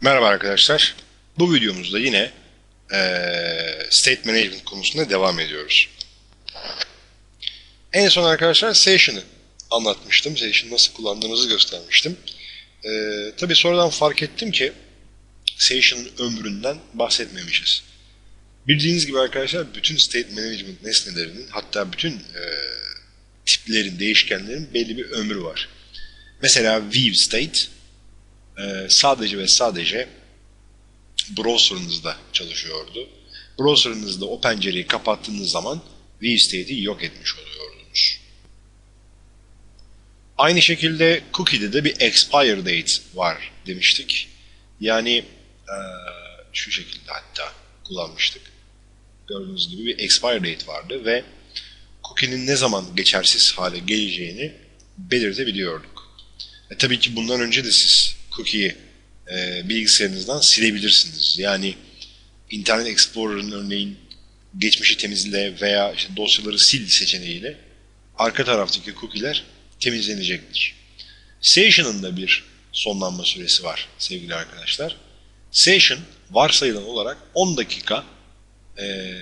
Merhaba arkadaşlar. Bu videomuzda yine eee, State Management konusunda devam ediyoruz. En son arkadaşlar Session'ı anlatmıştım. Session nasıl kullandığımızı göstermiştim. Eee Tabi sonradan fark ettim ki Session'ın ömründen bahsetmemişiz. Bildiğiniz gibi arkadaşlar bütün State Management nesnelerinin hatta bütün eee, tiplerin, değişkenlerin belli bir ömrü var. Mesela View State e, sadece ve sadece browser'ınızda çalışıyordu. Browser'ınızda o pencereyi kapattığınız zaman VState'i yok etmiş oluyordunuz. Aynı şekilde cookie'de de bir expire date var demiştik. Yani e, şu şekilde hatta kullanmıştık. Gördüğünüz gibi bir expire date vardı ve cookie'nin ne zaman geçersiz hale geleceğini belirtebiliyorduk. E, tabii ki bundan önce de siz cookie'yi e, bilgisayarınızdan silebilirsiniz. Yani Internet Explorer'ın örneğin geçmişi temizle veya işte dosyaları sil seçeneğiyle arka taraftaki cookie'ler temizlenecektir. Session'ın da bir sonlanma süresi var sevgili arkadaşlar. Session varsayılan olarak 10 dakika e,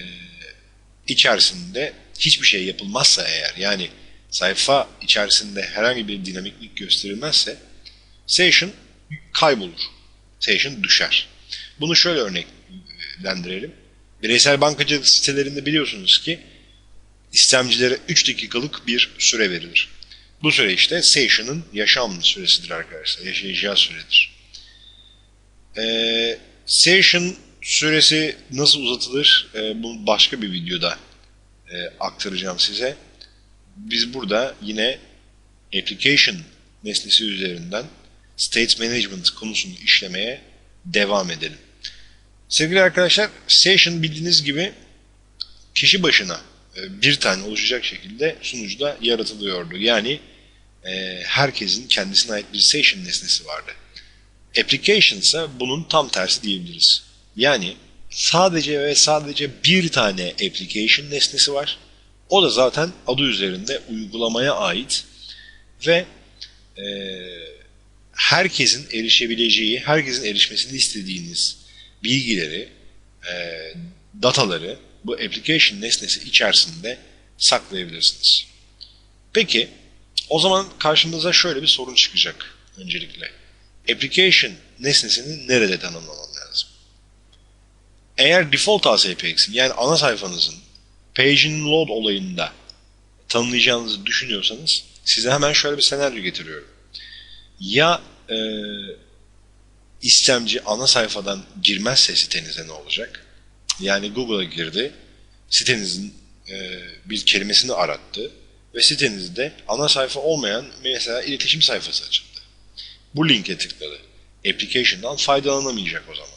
içerisinde hiçbir şey yapılmazsa eğer yani sayfa içerisinde herhangi bir dinamiklik gösterilmezse session kaybolur. Session düşer. Bunu şöyle örneklendirelim. Bireysel bankacılık sitelerinde biliyorsunuz ki istemcilere 3 dakikalık bir süre verilir. Bu süre işte session'ın yaşam süresidir arkadaşlar. Yaşayacağı süredir. Ee, session süresi nasıl uzatılır? Ee, bunu başka bir videoda e, aktaracağım size. Biz burada yine application nesnesi üzerinden state management konusunu işlemeye devam edelim. Sevgili arkadaşlar, session bildiğiniz gibi kişi başına e, bir tane oluşacak şekilde sunucuda yaratılıyordu. Yani e, herkesin kendisine ait bir session nesnesi vardı. Application ise bunun tam tersi diyebiliriz. Yani sadece ve sadece bir tane application nesnesi var. O da zaten adı üzerinde uygulamaya ait ve e, herkesin erişebileceği, herkesin erişmesini istediğiniz bilgileri, e, dataları bu application nesnesi içerisinde saklayabilirsiniz. Peki, o zaman karşımıza şöyle bir sorun çıkacak öncelikle. Application nesnesini nerede tanımlamam lazım? Eğer default ASPX'in yani ana sayfanızın page'in load olayında tanımlayacağınızı düşünüyorsanız size hemen şöyle bir senaryo getiriyorum. Ya e, istemci ana sayfadan girmezse sitenize ne olacak? Yani Google'a girdi, sitenizin e, bir kelimesini arattı ve sitenizde ana sayfa olmayan mesela iletişim sayfası açıldı. Bu linke tıkladı. Application'dan faydalanamayacak o zaman.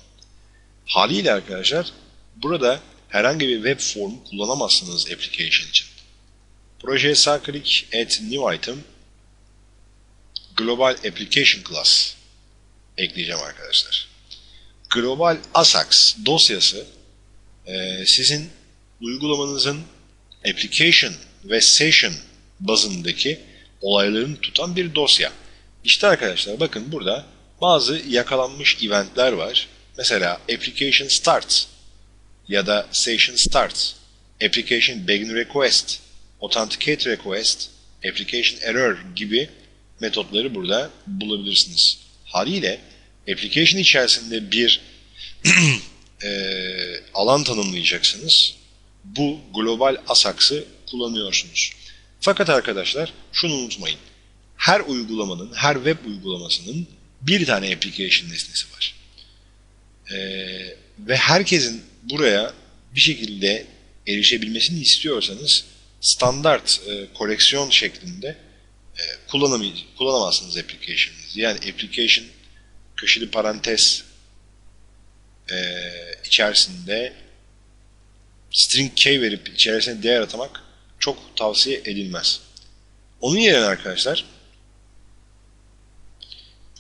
Haliyle arkadaşlar burada herhangi bir web form kullanamazsınız application için. Projeye sağ klik add new item global application class ekleyeceğim arkadaşlar. Global ASAX dosyası e, sizin uygulamanızın application ve session bazındaki olaylarını tutan bir dosya. İşte arkadaşlar bakın burada bazı yakalanmış eventler var. Mesela application start ya da session start, application begin request, authenticate request, application error gibi metotları burada bulabilirsiniz. Haliyle application içerisinde bir e, alan tanımlayacaksınız. Bu global ASAX'ı kullanıyorsunuz. Fakat arkadaşlar şunu unutmayın. Her uygulamanın, her web uygulamasının bir tane application nesnesi var. E, ve herkesin buraya bir şekilde erişebilmesini istiyorsanız standart e, koleksiyon şeklinde kullanamazsınız application'ınızı. Yani application köşeli parantez e, içerisinde string key verip içerisine değer atamak çok tavsiye edilmez. Onun yerine arkadaşlar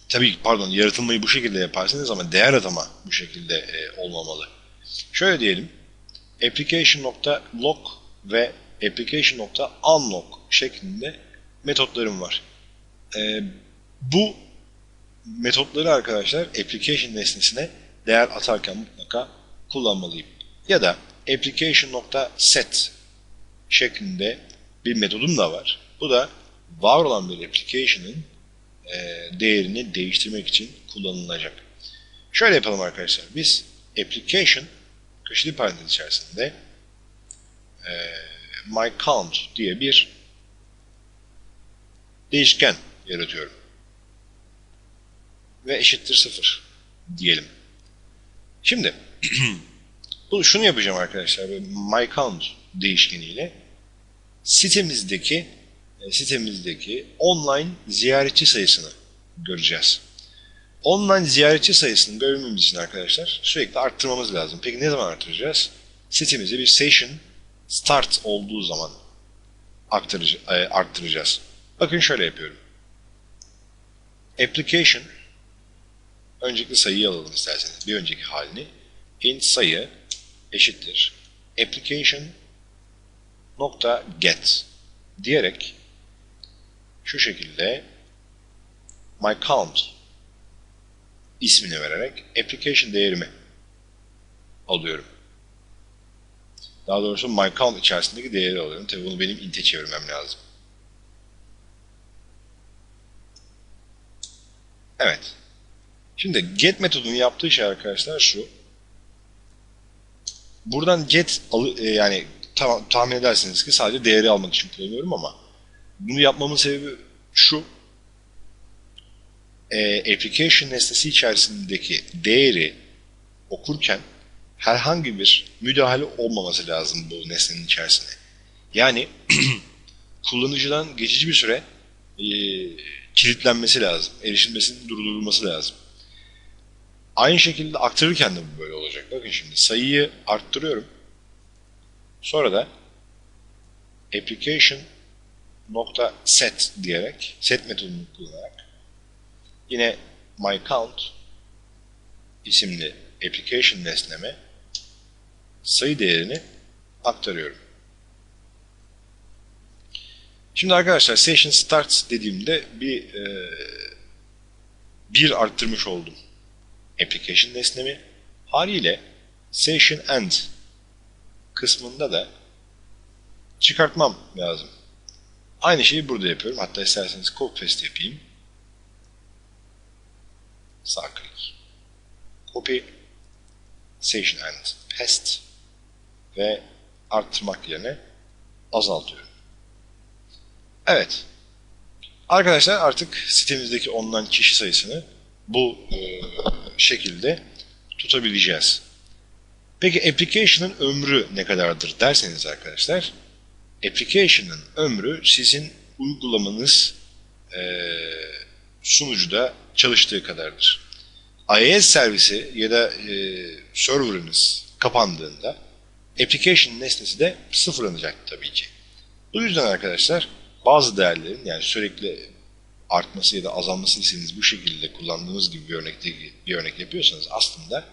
tabii pardon yaratılmayı bu şekilde yaparsınız ama değer atama bu şekilde e, olmamalı. Şöyle diyelim application.log ve application.unlock şeklinde metotlarım var. E, bu metotları arkadaşlar application nesnesine değer atarken mutlaka kullanmalıyım. Ya da application.set şeklinde bir metodum da var. Bu da var olan bir application'ın e, değerini değiştirmek için kullanılacak. Şöyle yapalım arkadaşlar. Biz application köşeli parantez içerisinde e, my count diye bir değişken yaratıyorum. Ve eşittir sıfır diyelim. Şimdi bu şunu yapacağım arkadaşlar. My count değişkeniyle sitemizdeki e, sitemizdeki online ziyaretçi sayısını göreceğiz. Online ziyaretçi sayısını görmemiz için arkadaşlar sürekli arttırmamız lazım. Peki ne zaman arttıracağız? Sitemize bir session start olduğu zaman e, arttıracağız. Bakın şöyle yapıyorum. Application önceki sayıyı alalım isterseniz. Bir önceki halini. int sayı eşittir. application nokta get diyerek şu şekilde my count ismini vererek application değerimi alıyorum. Daha doğrusu my count içerisindeki değeri alıyorum. Tabi bunu benim int'e çevirmem lazım. Evet. Şimdi get metodunun yaptığı şey arkadaşlar şu. Buradan get e, yani tahmin edersiniz ki sadece değeri almak için kullanıyorum ama bunu yapmamın sebebi şu. E, application nesnesi içerisindeki değeri okurken herhangi bir müdahale olmaması lazım bu nesnenin içerisine. Yani kullanıcıdan geçici bir süre e, kilitlenmesi lazım. Erişilmesinin durdurulması lazım. Aynı şekilde aktarırken de bu böyle olacak. Bakın şimdi sayıyı arttırıyorum. Sonra da application nokta set diyerek set metodunu kullanarak yine my count isimli application nesneme sayı değerini aktarıyorum. Şimdi arkadaşlar session starts dediğimde bir e, bir arttırmış oldum application nesnemi. Haliyle session end kısmında da çıkartmam lazım. Aynı şeyi burada yapıyorum. Hatta isterseniz copy paste yapayım. Sağ klik. Copy session end paste ve arttırmak yerine azaltıyorum. Evet. Arkadaşlar artık sitemizdeki online kişi sayısını bu e, şekilde tutabileceğiz. Peki application'ın ömrü ne kadardır derseniz arkadaşlar, application'ın ömrü sizin uygulamanız e, sunucuda çalıştığı kadardır. IIS servisi ya da e, server'ınız kapandığında application nesnesi de sıfırlanacak tabii ki. Bu yüzden arkadaşlar bazı değerlerin yani sürekli artması ya da azalması istediğiniz bu şekilde kullandığınız gibi bir örnekte bir örnek yapıyorsanız aslında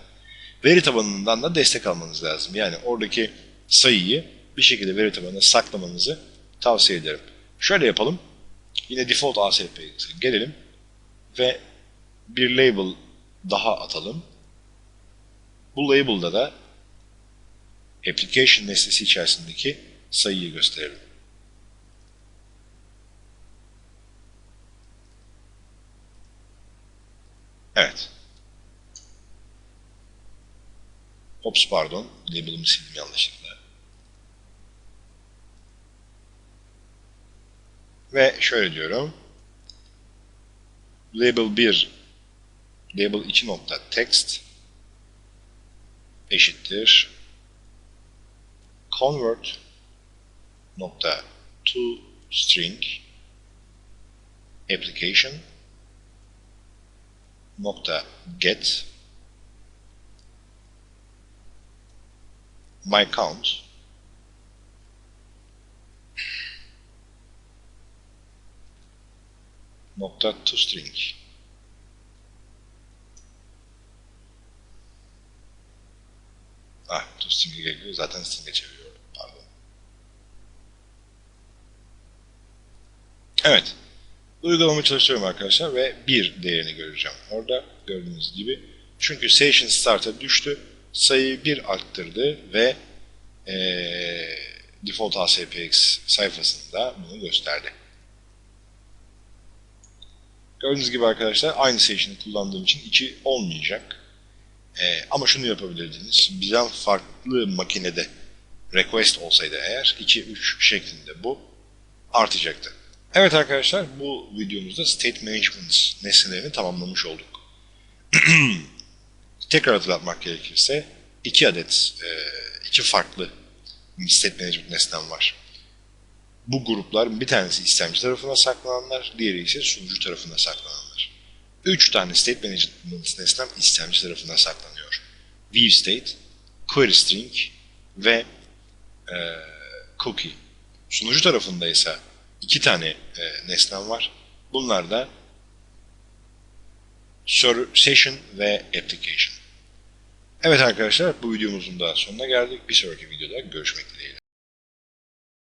veri tabanından da destek almanız lazım. Yani oradaki sayıyı bir şekilde veri tabanına saklamanızı tavsiye ederim. Şöyle yapalım. Yine default ASP'ye gelelim ve bir label daha atalım. Bu label'da da application nesnesi içerisindeki sayıyı gösterelim. Evet. Ops pardon. Label'ımı sildim yanlışlıkla. Ve şöyle diyorum. Label 1 label 2 nokta text eşittir convert nokta to string application nokta get my count nokta to string ah to string'e geliyor. Zaten string'e çeviriyorum. Pardon. Evet Uygulamamı çalıştırıyorum arkadaşlar ve bir değerini göreceğim. Orada gördüğünüz gibi. Çünkü session start'a düştü. Sayıyı bir arttırdı ve eee, default ASPX sayfasında bunu gösterdi. Gördüğünüz gibi arkadaşlar aynı session'ı kullandığım için 2 olmayacak. Ee, ama şunu yapabilirdiniz. Bizden farklı makinede request olsaydı eğer 2-3 şeklinde bu artacaktı. Evet arkadaşlar bu videomuzda state management nesnelerini tamamlamış olduk. Tekrar hatırlatmak gerekirse iki adet, e, iki farklı state management nesnem var. Bu gruplar bir tanesi istemci tarafına saklananlar, diğeri ise sunucu tarafına saklananlar. Üç tane state management nesnem istemci tarafına saklanıyor. View state, query string ve e, cookie. Sunucu tarafında ise iki tane e, nesnem var. Bunlar da session ve application. Evet arkadaşlar bu videomuzun da sonuna geldik. Bir sonraki videoda görüşmek dileğiyle.